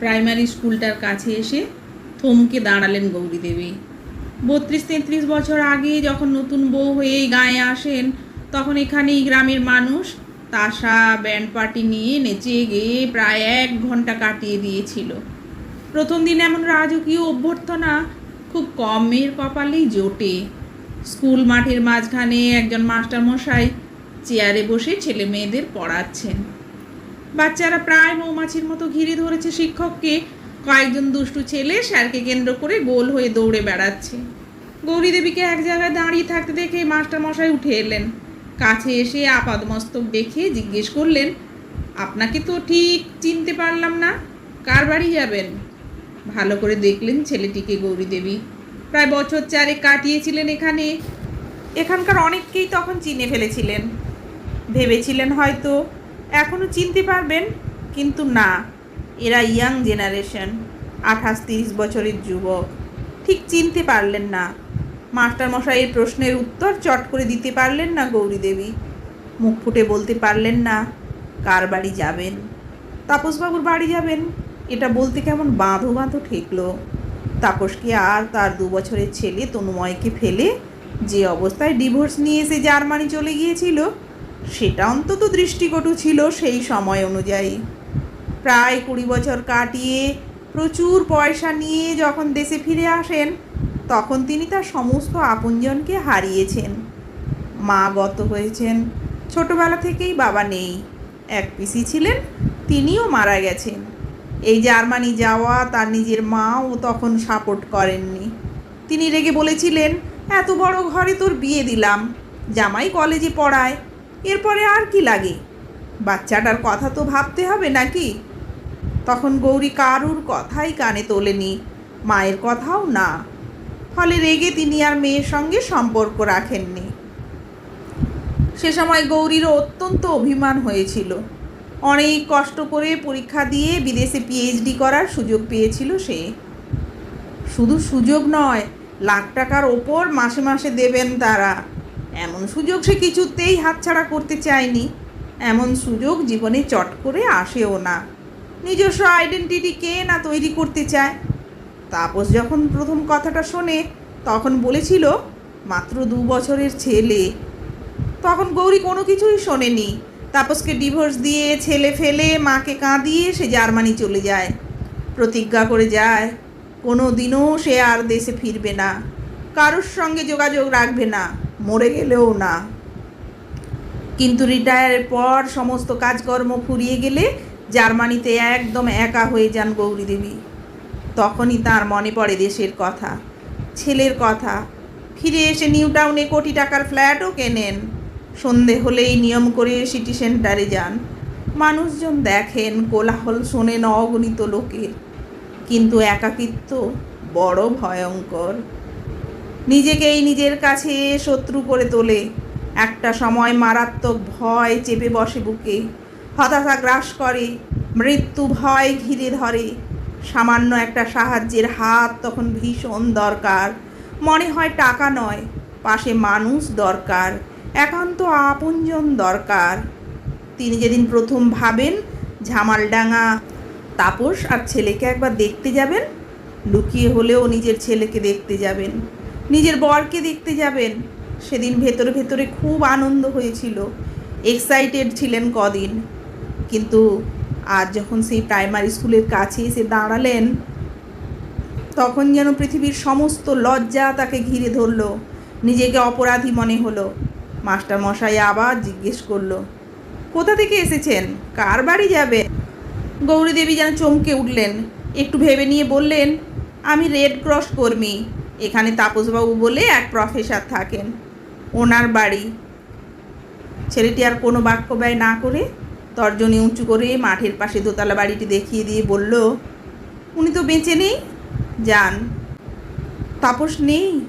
Primary স্কুলটার কাছে এসে থমকে দাঁড়ালেন গৌরী দেবী। বত্রিশ তেত্রিশ বছর আগে যখন নতুন বউ হয়ে গায়ে আসেন, তখন এখানে এই গ্রামের মানুষ তাসা ব্যান্ড পার্টি নিয়ে নেচে গেয়ে প্রায় এক ঘণ্টা কাটিয়ে দিয়েছিল। প্রথম দিন এমন রাজকীয় অভ্যর্থনা, খুব কম মেয়ের কপালেই জোটে। স্কুল মাঠের মাঝখানে একজন মাস্টারমশাই চেয়ারে বসে ছেলে মেয়েদের পড়াচ্ছেন। বাচ্চারা প্রায় মৌমাছির মতো ঘিরে ধরেছে শিক্ষককে। কয়েকজন দুষ্টু ছেলে স্যারকে কেন্দ্র করে গোল হয়ে দৌড়ে বেড়াচ্ছে। গৌরী দেবীকে এক জায়গায় দাঁড়িয়ে থাকতে দেখে মাস্টারমশাই উঠে এলেন। কাছে এসে আপাদমস্তক দেখে জিজ্ঞেস করলেন, আপনাকে তো ঠিক চিনতে পারলাম না, কার বাড়ি যাবেন? ভালো করে দেখলেন ছেলেটিকে গৌরী দেবী প্রায় বছর চারেক কাটিয়েছিলেন এখানে। এখানকার অনেককেই তখন চিনে ফেলেছিলেন। ভেবেছিলেন হয়তো এখনও চিনতে পারবেন, কিন্তু না, এরা ইয়াং জেনারেশন, আঠাশ তিরিশ বছরের যুবক। ঠিক চিনতে পারলেন না। মাস্টারমশাইয়ের প্রশ্নের উত্তর চট করে দিতে পারলেন না গৌরী দেবী। মুখ ফুটে বলতে পারলেন না, কার বাড়ি যাবেন? তাপসবাবুর বাড়ি যাবেন? এটা বলতে কেমন বাঁধো বাঁধো ঠেকলো। তাপসকে আর তার দু বছরের ছেলে তনুময়কে ফেলে যে অবস্থায় ডিভোর্স নিয়ে এসে জার্মানি চলে গিয়েছিল সেটা অন্তত দৃষ্টিকটু ছিল সেই সময় অনুযায়ী। প্রায় কুড়ি বছর কাটিয়ে প্রচুর পয়সা নিয়ে যখন দেশে ফিরে আসেন, তখন তিনি তার সমস্ত আপনজনকে হারিয়েছেন। মা গত হয়েছেন, ছোটবেলা থেকেই বাবা নেই। এক পিসি ছিলেন, তিনিও মারা গেছেন। এই জার্মানি যাওয়া তার নিজের মাও তখন সাপোর্ট করেননি। তিনি রেগে বলেছিলেন, এত বড় ঘরে তোর বিয়ে দিলাম। জামাই কলেজে পড়ায় এরপরে আর কি লাগে? বাচ্চাটার কথা তো ভাবতে হবে নাকি? তখন গৌরী কারুর কথাই কানে তোলেনি, মায়ের কথাও না। ফলে রেগে তিনি আর মেয়ের সঙ্গে সম্পর্ক রাখেননি। সে সময় গৌরীরও অত্যন্ত অভিমান হয়েছিল। অনেক কষ্ট করে পরীক্ষা দিয়ে বিদেশে পিএইচডি করার সুযোগ পেয়েছিল সে। শুধু সুযোগ নয়, লাখ টাকার ওপর মাসে মাসে দেবেন তারা। এমন সুযোগ সে কিছুতেই হাতছাড়া করতে চায়নি। এমন সুযোগ জীবনে চট করে আসেও না। নিজস্ব আইডেন্টিটি কে না তৈরি করতে চায়? তাপস যখন প্রথম কথাটা শোনে, তখন বলেছিল, মাত্র দু বছরের ছেলে। তখন গৌরী কোনো কিছুই শোনেনি। তাপসকে ডিভোর্স দিয়ে ছেলে ফেলে মাকে কাঁদিয়ে সে জার্মানি চলে যায়। প্রতিজ্ঞা করে যায়, কোনো দিনও সে আর দেশে ফিরবে না। কারোর সঙ্গে যোগাযোগ রাখবে না। মরে গেলেও না। কিন্তু রিটায়ারের পর সমস্ত কাজকর্ম ফুরিয়ে গেলে জার্মানিতে একদম একা হয়ে যান গৌরী দেবী তখনই তার মনে পড়ে দেশের কথা, ছেলের কথা। ফিরে এসে নিউ টাউনে কোটি টাকার ফ্ল্যাটও কেনেন। সন্ধে হলেই নিয়ম করে সিটি সেন্টারে যান। মানুষজন দেখেন, কোলাহল শোনেন অগণিত লোকের। কিন্তু একাকিত্ব বড় ভয়ঙ্কর। নিজেকেই নিজের কাছে শত্রু করে তোলে। একটা সময় মারাত্মক ভয় চেপে বসে বুকে। হতাশা গ্রাস করে, মৃত্যু ভয় ঘিরে ধরে। সামান্য একটা সাহায্যের হাত তখন ভীষণ দরকার। মনে হয় টাকা নয়, পাশে মানুষ দরকার, একান্ত আপনজন দরকার। তিনি যেদিন প্রথম ভাবেন ঝামালডাঙা তাপস আর ছেলেকে একবার দেখতে যাবেন, লুকিয়ে হলেও নিজের ছেলেকে দেখতে যাবেন। নিজের বরকে দেখতে যাবেন। সেদিন ভেতরে ভেতরে খুব আনন্দ হয়েছিল। এক্সাইটেড ছিলেন কদিন। কিন্তু আজ যখন সেই প্রাইমারি স্কুলের কাছে এসে দাঁড়ালেন, তখন যেন পৃথিবীর সমস্ত লজ্জা তাকে ঘিরে ধরলো। নিজেকে অপরাধী মনে হলো। মাস্টার মশাই আবার জিজ্ঞেস করল, কোথা থেকে এসেছেন? কার বাড়ি যাবে গৌরী দেবী যেন চমকে উঠলেন। একটু ভেবে নিয়ে বললেন, আমি রেড ক্রস কর্মী। এখানে তাপসবাবু বলে এক প্রফেসর থাকেন। ওনার বাড়ি। ছেলেটি আর কোনো বাক্য ব্যয় না করে তর্জনী উঁচু করে মাঠের পাশে দোতলা বাড়িটি দেখিয়ে দিয়ে বলল, উনি তো বেঁচে নেই। যান। তাপস নেই।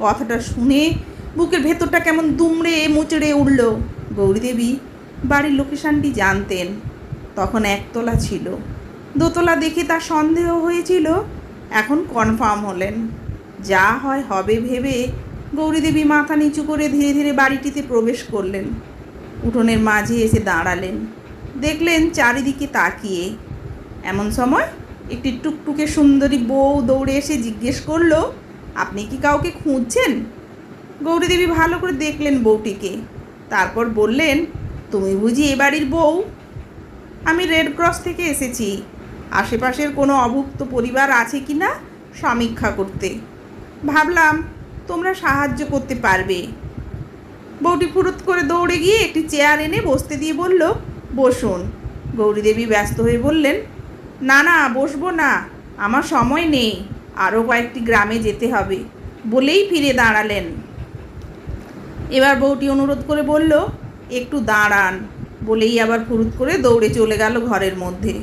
কথাটা শুনে বুকের ভেতরটা কেমন দুমড়ে মুচড়ে উঠল। গৌরীদেবী বাড়ির লোকেশানটি জানতেন। তখন একতলা ছিল। দোতলা দেখে তার সন্দেহ হয়েছিল। এখন কনফার্ম হলেন। যা হয় হবে ভেবে গৌরীদেবী মাথা নিচু করে ধীরে ধীরে বাড়িটিতে প্রবেশ করলেন। উঠোনের মাঝে এসে দাঁড়ালেন। দেখলেন চারিদিকে তাকিয়ে। এমন সময় একটি টুকটুকে সুন্দরী বউ দৌড়ে এসে জিজ্ঞেস করল, আপনি কি কাউকে খুঁজছেন? গৌরীদেবী ভালো করে দেখলেন বউটিকে। তারপর বললেন, তুমি বুঝি এ বাড়ির বউ? আমি রেড ক্রস থেকে এসেছি। আশেপাশের কোনো অভুক্ত পরিবার আছে কি না, সমীক্ষা করতে। ভাবলাম, তোমরা সাহায্য করতে পারবে। বউটি ফুরুত করে দৌড়ে গিয়ে একটি চেয়ার এনে বসতে দিয়ে বলল, বসুন। গৌরীদেবী ব্যস্ত হয়ে বললেন, না না, বসবো না, আমার সময় নেই, আরও কয়েকটি গ্রামে যেতে হবে। বলেই ফিরে দাঁড়ালেন। এবার বউটি অনুরোধ করে বলল, একটু দাঁড়ান। বলেই আবার ফুরুত করে দৌড়ে চলে গেল ঘরের মধ্যে।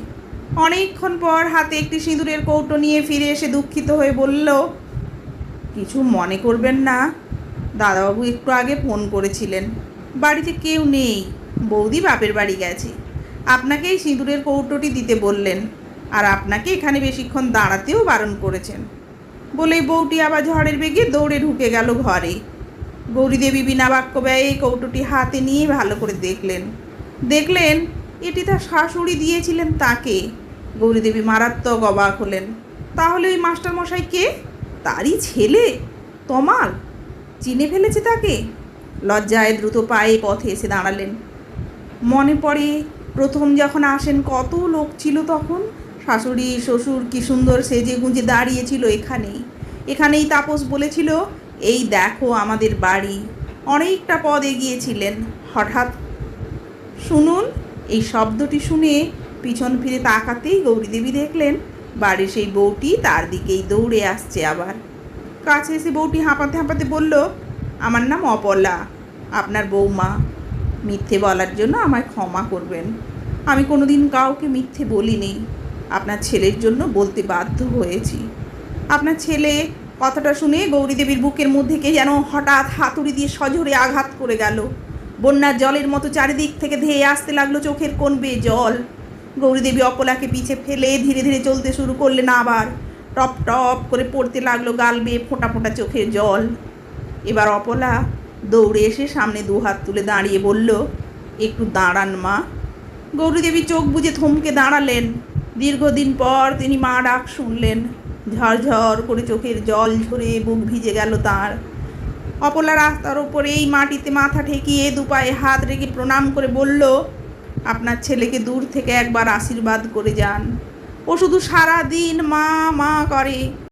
অনেকক্ষণ পর হাতে একটি সিঁদুরের কৌটো নিয়ে ফিরে এসে দুঃখিত হয়ে বলল কিছু মনে করবেন না। দাদাবাবু একটু আগে ফোন করেছিলেন। বাড়িতে কেউ নেই। বৌদি বাপের বাড়ি গেছে। আপনাকে এই সিঁদুরের কৌটোটি দিতে বললেন আর আপনাকে এখানে বেশিক্ষণ দাঁড়াতেও বারণ করেছেন। বলেই বউটি আবার ঝড়ের বেগে দৌড়ে ঢুকে গেল ঘরে। গৌরীদেবী বিনা বাক্য ব্যয়ে কৌটোটি হাতে নিয়ে ভালো করে দেখলেন। দেখলেন, এটি তার শাশুড়ি দিয়েছিলেন তাকে। গৌরীদেবী মারাত্মক অবাক হলেন। তাহলে ওই মাস্টারমশাই কে? তারই ছেলে তমাল চিনে ফেলেছে তাকে? লজ্জায় দ্রুত পায়ে পথে এসে দাঁড়ালেন। মনে পড়ে প্রথম যখন আসেন কত লোক ছিল তখন। শাশুড়ি, শ্বশুর কি সুন্দর সেজে গুঁজে দাঁড়িয়েছিল এখানেই এখানেই তাপস বলেছিল, এই দেখো আমাদের বাড়ি। অনেকটা পদ এগিয়েছিলেন। হঠাৎ শুনুন, এই শব্দটি শুনে পিছন ফিরে তাকাতেই গৌরীদেবী দেখলেন বাড়ির সেই বউটি তার দিকেই দৌড়ে আসছে আবার। কাছে এসে বউটি হাঁপাতে হাঁপাতে বলল, আমার নাম অপলা আপনার বৌমা মিথ্যে বলার জন্য আমায় ক্ষমা করবেন। আমি কোনোদিন কাউকে মিথ্যে বলিনি। আপনার ছেলের জন্য বলতে বাধ্য হয়েছি। আপনার ছেলে কথাটা শুনে গৌরীদেবীর বুকের মধ্যে কে যেন হঠাৎ হাতুড়ি দিয়ে সজোরে আঘাত করে গেল। বন্যার জলের মতো চারিদিক থেকে ধেয়ে আসতে লাগল চোখের কোন বেয়ে জল। গৌরীদেবী অপলাকে পিছে ফেলে ধীরে ধীরে চলতে শুরু করলেন আবার। টপ টপ করে পড়তে লাগল গাল বেয়ে ফোঁটা ফোঁটা চোখের জল। এবার অপলা দৌড়ে এসে সামনে দু হাত তুলে দাঁড়িয়ে বলল, একটু দাঁড়ান মা। গৌরীদেবী চোখ বুজে থমকে দাঁড়ালেন। দীর্ঘদিন পর তিনি মা ডাক শুনলেন। ঝরঝর করে চোখের জল ঝরে বুক ভিজে গেল তার। অপলা রাস্তার ওপরে এই মাটিতে মাথা ঠেকিয়ে দুপায়ে হাত রেখে প্রণাম করে বলল আপনার ছেলেকে দূর থেকে একবার আশীর্বাদ করে যান। ও শুধু সারা দিন মা মা করে।